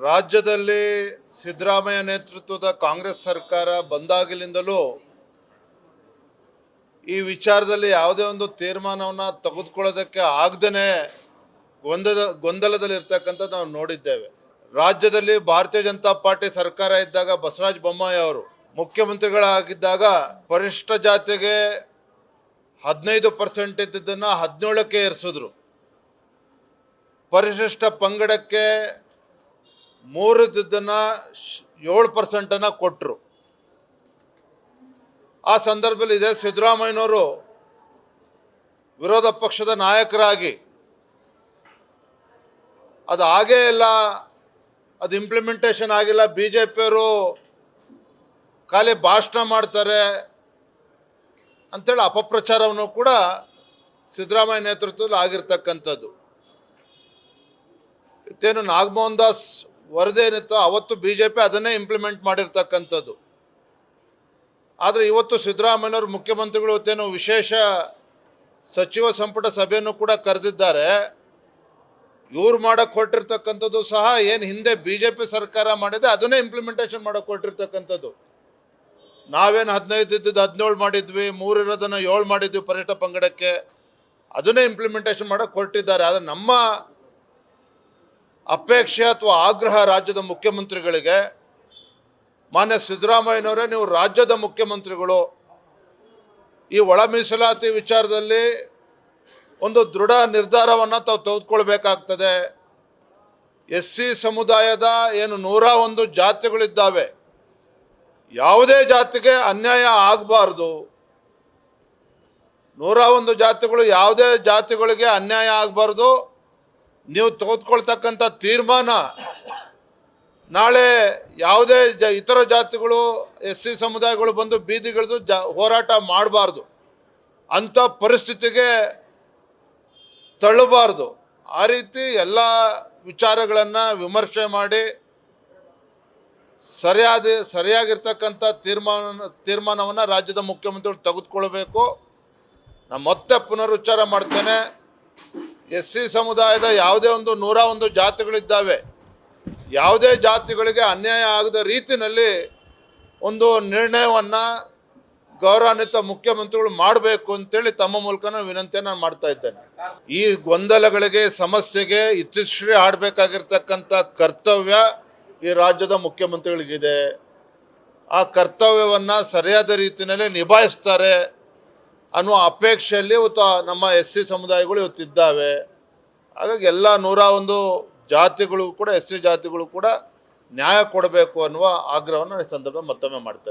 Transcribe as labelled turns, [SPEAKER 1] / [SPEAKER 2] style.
[SPEAKER 1] ರಾಜ್ಯದಲ್ಲಿ ಸಿದ್ದರಾಮಯ್ಯ ನೇತೃತ್ವದ ಕಾಂಗ್ರೆಸ್ ಸರ್ಕಾರ ಬಂದಾಗಲಿಂದಲೂ ಈ ವಿಚಾರದಲ್ಲಿ ಯಾವುದೇ ಒಂದು ತೀರ್ಮಾನವನ್ನು ತೆಗೆದುಕೊಳ್ಳೋದಕ್ಕೆ ಆಗದೇ ಗೊಂದಲ, ಗೊಂದಲದಲ್ಲಿರ್ತಕ್ಕಂಥದ್ದು ನಾವು ನೋಡಿದ್ದೇವೆ. ರಾಜ್ಯದಲ್ಲಿ ಭಾರತೀಯ ಜನತಾ ಪಾರ್ಟಿ ಸರ್ಕಾರ ಇದ್ದಾಗ ಬಸವರಾಜ ಬೊಮ್ಮಾಯಿ ಅವರು ಮುಖ್ಯಮಂತ್ರಿಗಳಾಗಿದ್ದಾಗ ಪರಿಶಿಷ್ಟ ಜಾತಿಗೆ ಹದಿನೈದು ಪರ್ಸೆಂಟ್ ಇದ್ದಿದ್ದನ್ನು ಹದಿನೇಳಕ್ಕೆ ಏರಿಸಿದ್ರು. ಪರಿಶಿಷ್ಟ ಪಂಗಡಕ್ಕೆ ಮೂರು ಇದ್ದಿದ್ದನ್ನು ಏಳು ಪರ್ಸೆಂಟನ್ನು ಕೊಟ್ಟರು ಆ ಸಂದರ್ಭದಲ್ಲಿ ಇದೆ ಸಿದ್ದರಾಮಯ್ಯನವರು ವಿರೋಧ ಪಕ್ಷದ ನಾಯಕರಾಗಿ ಅದು ಆಗೇ ಇಲ್ಲ, ಅದು ಇಂಪ್ಲಿಮೆಂಟೇಷನ್ ಆಗಿಲ್ಲ ಬಿ ಜೆ ಪಿಯವರು ಖಾಲಿ ಭಾಷಣ ಮಾಡ್ತಾರೆ ಅಂಥೇಳಿ ಅಪಪ್ರಚಾರವನ್ನು ಕೂಡ ಸಿದ್ದರಾಮಯ್ಯ ನೇತೃತ್ವದಲ್ಲಿ ಆಗಿರ್ತಕ್ಕಂಥದ್ದು. ಇತ್ತೇನು ನಾಗಮೋಹನ್ ದಾಸ್ ವರದಿ ಏನಿತ್ತು ಅವತ್ತು ಬಿ ಜೆ ಪಿ ಅದನ್ನೇ ಇಂಪ್ಲಿಮೆಂಟ್ ಮಾಡಿರ್ತಕ್ಕಂಥದ್ದು. ಆದರೆ ಇವತ್ತು ಸಿದ್ದರಾಮಯ್ಯವರು ಮುಖ್ಯಮಂತ್ರಿಗಳು ಇವತ್ತೇನು ವಿಶೇಷ ಸಚಿವ ಸಂಪುಟ ಸಭೆಯನ್ನು ಕೂಡ ಕರೆದಿದ್ದಾರೆ. ಇವ್ರು ಮಾಡೋಕ್ಕೆ ಹೊರಟಿರ್ತಕ್ಕಂಥದ್ದು ಸಹ ಏನು ಹಿಂದೆ ಬಿ ಜೆ ಪಿ ಸರ್ಕಾರ ಮಾಡಿದೆ ಅದನ್ನೇ ಇಂಪ್ಲಿಮೆಂಟೇಷನ್ ಮಾಡೋಕ್ಕೆ ಹೊರಟಿರ್ತಕ್ಕಂಥದ್ದು. ನಾವೇನು ಹದಿನೈದು ಇದ್ದಿದ್ದು ಹದಿನೇಳು ಮಾಡಿದ್ವಿ ಮೂರು ಇರೋದನ್ನು ಏಳು ಮಾಡಿದ್ವಿ ಪರಿಷ್ಠ ಪಂಗಡಕ್ಕೆ. ಅದನ್ನೇ ಇಂಪ್ಲಿಮೆಂಟೇಷನ್ ಮಾಡೋಕ್ಕೆ ಹೊರಟಿದ್ದಾರೆ. ಆದರೆ ನಮ್ಮ ಅಪೇಕ್ಷೆ ಅಥವಾ ಆಗ್ರಹ ರಾಜ್ಯದ ಮುಖ್ಯಮಂತ್ರಿಗಳಿಗೆ, ಮಾನ್ಯ ಸಿದ್ದರಾಮಯ್ಯನವರೇ, ನೀವು ರಾಜ್ಯದ ಮುಖ್ಯಮಂತ್ರಿಗಳು. ಈ ಒಳ ಮೀಸಲಾತಿ ವಿಚಾರದಲ್ಲಿ ಒಂದು ದೃಢ ನಿರ್ಧಾರವನ್ನು ತಾವು ತೆಗೆದುಕೊಳ್ಬೇಕಾಗ್ತದೆ. ಎಸ್ ಸಿ ಸಮುದಾಯದ ಏನು ನೂರ ಒಂದು ಜಾತಿಗಳಿದ್ದಾವೆ. ಯಾವುದೇ ಜಾತಿಗೆ ಅನ್ಯಾಯ ಆಗಬಾರ್ದು. ನೂರ ಒಂದು ಜಾತಿಗಳು ಯಾವುದೇ ಜಾತಿಗಳಿಗೆ ಅನ್ಯಾಯ ಆಗಬಾರ್ದು. ನೀವು ತೆಗೆದುಕೊಳ್ತಕ್ಕಂಥ ತೀರ್ಮಾನ ನಾಳೆ ಯಾವುದೇ ಜ ಇತರ ಜಾತಿಗಳು, ಎಸ್ ಸಿ ಸಮುದಾಯಗಳು ಬಂದು ಬೀದಿಗಿಳಿದು ಜ ಹೋರಾಟ ಮಾಡಬಾರ್ದು. ಅಂಥ ಪರಿಸ್ಥಿತಿಗೆ ತಳ್ಳಬಾರ್ದು. ಆ ರೀತಿ ಎಲ್ಲ ವಿಚಾರಗಳನ್ನು ವಿಮರ್ಶೆ ಮಾಡಿ ಸರಿಯಾದ, ಸರಿಯಾಗಿರ್ತಕ್ಕಂಥ ತೀರ್ಮಾನ, ತೀರ್ಮಾನವನ್ನು ರಾಜ್ಯದ ಮುಖ್ಯಮಂತ್ರಿಗಳು ತೆಗೆದುಕೊಳ್ಬೇಕು. ನಾನು ಮತ್ತೆ ಪುನರುಚ್ಚಾರ ಮಾಡ್ತೇನೆ. ಎಸ್ ಸಿ ಸಮುದಾಯದ ಯಾವುದೇ ಒಂದು ನೂರ ಒಂದು ಜಾತಿಗಳಿದ್ದಾವೆ, ಯಾವುದೇ ಜಾತಿಗಳಿಗೆ ಅನ್ಯಾಯ ಆಗದ ರೀತಿಯಲ್ಲಿ ಒಂದು ನಿರ್ಣಯವನ್ನು ಗೌರವಾನ್ವಿತ ಮುಖ್ಯಮಂತ್ರಿಗಳು ಮಾಡಬೇಕು ಅಂತೇಳಿ ತಮ್ಮ ಮೂಲಕ ನಾನು ವಿನಂತಿಯನ್ನು ನಾನು ಮಾಡ್ತಾ ಇದ್ದೇನೆ. ಈ ಗೊಂದಲಗಳಿಗೆ, ಸಮಸ್ಯೆಗೆ ಇತಿಶ್ರೀ ಆಡಬೇಕಾಗಿರ್ತಕ್ಕಂಥ ಕರ್ತವ್ಯ ಈ ರಾಜ್ಯದ ಮುಖ್ಯಮಂತ್ರಿಗಳಿಗಿದೆ. ಆ ಕರ್ತವ್ಯವನ್ನು ಸರಿಯಾದ ರೀತಿಯಲ್ಲಿ ನಿಭಾಯಿಸ್ತಾರೆ. ಅನ್ನುವ ಅಪೇಕ್ಷೆಯಲ್ಲಿ ಇವತ್ತು ನಮ್ಮ ಎಸ್ ಸಿ ಸಮುದಾಯಗಳು ಇವತ್ತಿದ್ದಾವೆ ಹಾಗಾಗಿ ಎಲ್ಲ ನೂರ ಒಂದು ಜಾತಿಗಳು ಕೂಡ, ಎಸ್ ಸಿ ಜಾತಿಗಳು ಕೂಡ ನ್ಯಾಯ ಕೊಡಬೇಕು ಅನ್ನುವ ಆಗ್ರಹವನ್ನು ಈ ಸಂದರ್ಭ ಮತ್ತೊಮ್ಮೆ ಮಾಡ್ತಾ